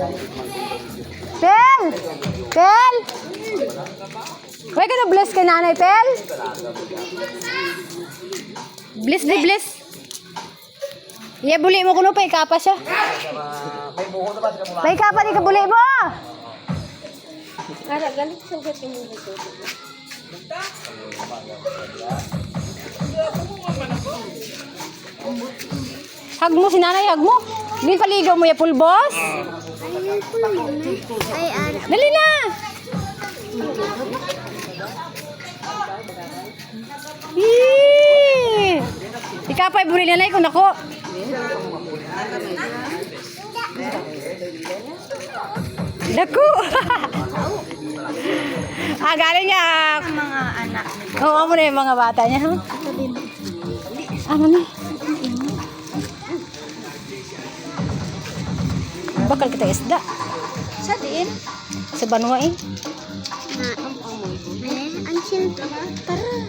Pel! Pel! Huwag ka bless kay nanay, Pel? Bless di bless. Iya, buli mo kuno pa, ikapa siya. Pa ikapa di ka buli mo! Kara, galit sa gat yung mga ito. Hag mo si nanay, hag mo. Hindi paligaw mo ya pulbos. Ay, ara. Dali na! Yee! Ikapay buli nanay kung nako. Dako! ah, galing niya. Mga anak. Oo, mo na yung mga bata niya. Ano na? Bakal kita isda. Sa din? Sa banwa eh. Na, ang amoy. Eh, ang chill. Tara.